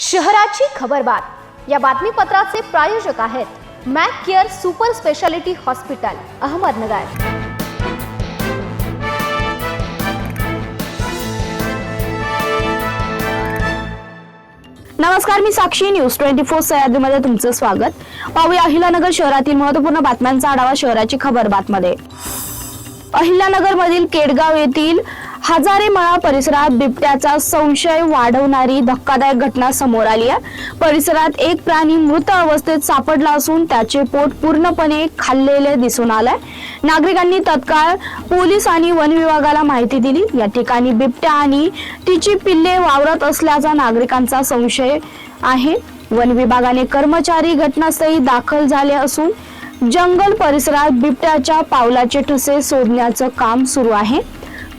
शहराची खबरबात या बातमीपत्राचे प्रायोजक आहेत Mac Care super speciality hospital Ahmednagar. नमस्कार मी साक्षी. न्यूज ट्वेंटी फोर सह्याद्रीमध्ये तुमचं स्वागत. पाहूया अहिलानगर शहरातील महत्त्वपूर्ण बातम्यांचा आढावा शहराची खबर बातमध्ये. अहिल्यानगर मधील केडगाव येथील हजारे मळा परिसरात बिबट्याचा संशय वाढवणारी धक्कादायक घटना समोर आली आहे. परिसरात एक प्राणी मृत अवस्थेत सापडला असून त्याचे पोट पूर्णपणे खाल्लेले दिसून आलंय. नागरिकांनी तत्काळ पोलीस आणि वन विभागाला माहिती दिली. या ठिकाणी बिबट्या आणि तिची पिल्ले वावरत असल्याचा नागरिकांचा संशय आहे. वन विभागाने कर्मचारी घटनास्थळी दाखल झाले असून जंगल परिसरात बिबट्याच्या पावलाचे ठसे शोधण्याचं काम सुरू आहे.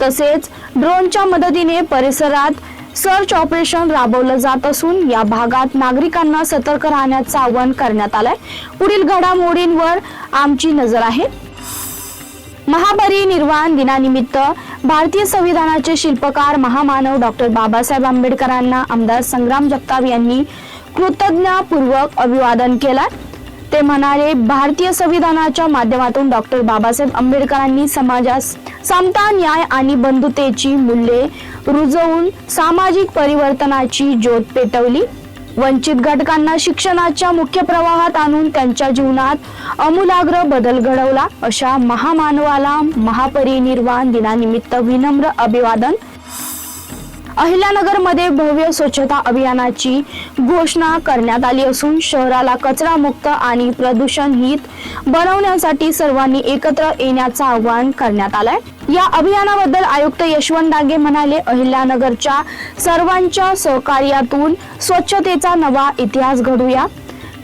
तसेच ड्रोनच्या मदतीने परिसरात सर्च ऑपरेशन राबवलं जात असून या भागात नागरिकांना सतर्क राहण्याचं आवाहन करण्यात आलंय. पुढील घडामोडींवर आमची नजर आहे. महापरिनिर्वाण दिनानिमित्त भारतीय संविधानाचे शिल्पकार महामानव डॉक्टर बाबासाहेब आंबेडकरांना आमदार संग्राम जगताप यांनी कृतज्ञतापूर्वक अभिवादन केलं ते म्हणाले भारतीय संविधानाच्या माध्यमातून डॉक्टर बाबासाहेब आंबेडकरांनी समाजास समता न्याय आणि बंधुतेची मूल्ये रुजवून सामाजिक परिवर्तनाची ज्योत पेटवली. वंचित घटकांना शिक्षणाच्या मुख्य प्रवाहात आणून त्यांच्या जीवनात अमूलाग्र बदल घडवला. अशा महामानवाला महापरिनिर्वाण दिनानिमित्त विनम्र अभिवादन. अहिल्यानगरमध्ये भव्य स्वच्छता अभियानाची घोषणा करण्यात आली असून शहराला कचरा मुक्त आणि प्रदूषणहित बनवण्यासाठी सर्वांनी एकत्र येण्याचं आवाहन करण्यात आलंय. या अभियानाबद्दल आयुक्त यशवंत डांगे म्हणाले अहिल्यानगरच्या सर्वांच्या सहकार्यातून स्वच्छतेचा नवा इतिहास घडूया.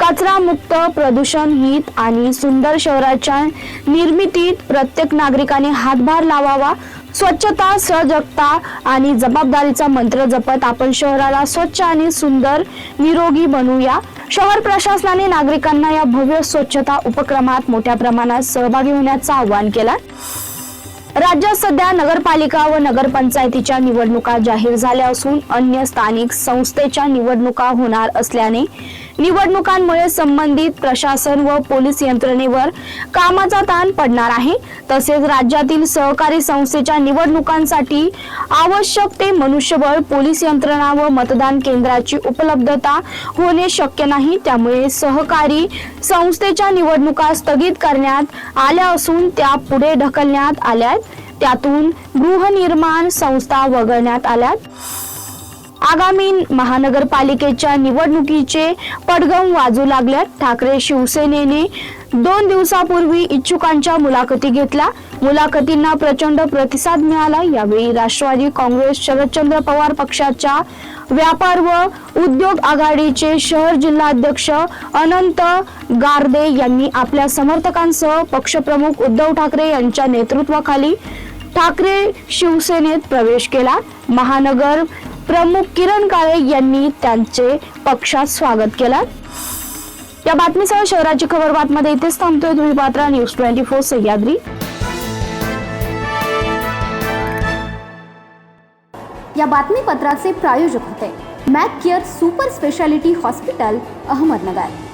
कचरा मुक्त प्रदूषण हित आणि सुंदर शहराच्या निर्मितीत प्रत्येक नागरिकाने हातभार लावावा स्वच्छता सजगता आणि जबाबदारीचा मंत्र जपत आपण शहराला स्वच्छ आणि सुंदर निरोगी बनवूया शहर प्रशासनाने नागरिकांना या भव्य स्वच्छता उपक्रमात मोठ्या प्रमाणात सहभागी होण्याचं आवाहन केलं. राज्यात सध्या नगरपालिका व नगरपंचायतीच्या निवडणुका जाहीर झाल्या असून अन्य स्थानिक संस्थेच्या निवडणुका होणार असल्याने निवडणुकांमुळे संबंधित प्रशासन व पोलीस यंत्रणेवर कामाचा ताण पडणार आहे. तसेच राज्यातील सहकारी संस्थेच्या निवडणुकांसाठी आवश्यक ते मनुष्यबळ पोलीस यंत्रणा व मतदान केंद्राची उपलब्धता होणे शक्य नाही. त्यामुळे सहकारी संस्थेच्या निवडणुका स्थगित करण्यात आल्या असून त्या पुढे ढकलण्यात आल्या आहेत त्यातून गृहनिर्माण संस्था वगळण्यात आल्यात. आगामी महानगरपालिकेच्या निवडणुकीचे पडगम वाजू लागल्यात. ठाकरे शिवसेनेने दोन दिवसापूर्वी इच्छुकांच्या मुलाखती घेतल्या. मुलाखतींना प्रचंड प्रतिसाद मिळाला. यावेळी राष्ट्रवादी काँग्रेस शरदचंद्र पवार पक्षाच्या व्यापार व उद्योग आघाडीचे शहर जिल्हाध्यक्ष अनंत गारदे यांनी आपल्या समर्थकांसह पक्षप्रमुख उद्धव ठाकरे यांच्या नेतृत्वाखाली ठाकरे शिवसेनेत प्रवेश केला. महानगर प्रमुख किरण काळे यांनी त्यांचे पक्षात स्वागत केलं. या बातमीसह शहराची खबर बातमध्ये इथेच थांबतोय. तुम्ही पात्रा न्यूज ट्वेंटी फोर सह्याद्री. या बातमीपत्राचे प्रायोजक होते. Mac Care super speciality hospital Ahmednagar.